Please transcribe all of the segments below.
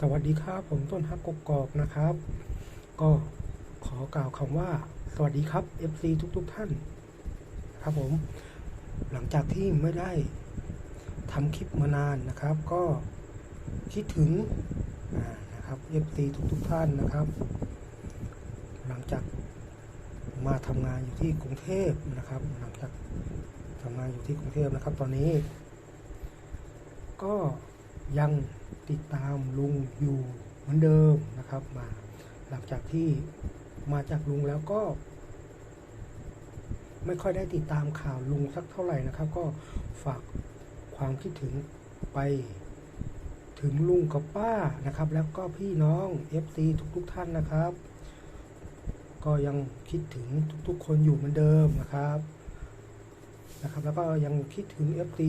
สวัสดีครับ ผมต้นฮักกกอกนะครับ ก็ขอกล่าวคำว่า สวัสดีครับ FC ทุกๆทท่าน ครับผม หลังจากที่ไม่ได้ทำคลิปมานานนะครับ ก็คิดถึงนะครับ FC ทุกๆทท่านนะครับ หลังจากมาทำงานอยู่ที่กรุงเทพนะครับ หลังจากทำงานอยู่ที่กรุงเทพนะครับ ตอนนี้ ก็ ยังติดตามลุงอยู่เหมือนเดิมนะครับมาหลังจากที่มาจากลุงแล้วก็ ไม่ค่อยได้ติดตามข่าวลุงสักเท่าไหร่นะครับ ก็ฝากความคิดถึงไปถึงลุงกับป้านะครับ แล้วก็พี่น้อง FC ทุกๆทท่านนะครับ ก็ยังคิดถึงทุกๆ คนอยู่เหมือนเดิมนะครับนะครับ แล้วก็ยังคิดถึง FD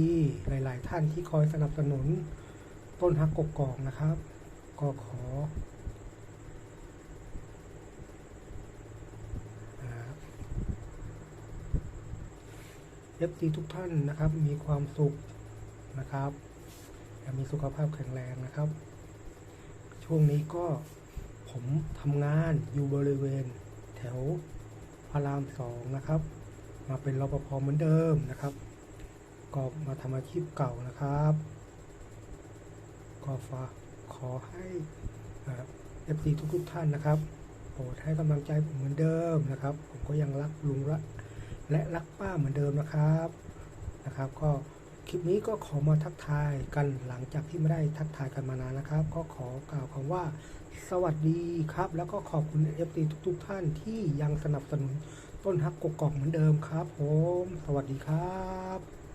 หลาย ๆ ท่านที่คอยสนับสนุน ต้นฮักกกอกนะครับ ก็ขอเอฟซีทุกท่านนะครับ มีความสุขนะครับและมีสุขภาพแข็งแรงนะครับ ช่วงนี้ก็ผมทำงานอยู่บริเวณแถวพระรามสองนะครับ มาเป็นรปภเหมือนเดิมนะครับ ก็มาทำอาชีพเก่านะครับ ก็ฝากขอให้เอฟซีทุกๆท่านนะครับโปรดให้กำลังใจผมเหมือนเดิมนะครับ ผมก็ยังรักลุงละและรักป้าเหมือนเดิมนะครับนะครับ ก็คลิปนี้ก็ขอมาทักทายกันหลังจากที่ไม่ได้ทักทายกันมานานนะครับ ก็ขอกล่าวคำว่า สวัสดีครับ แล้วก็ขอบคุณเอฟซีทุก ๆ ท่านที่ยังสนับสนุนต้นฮักกกอกเหมือนเดิมครับ ผม สวัสดีครับ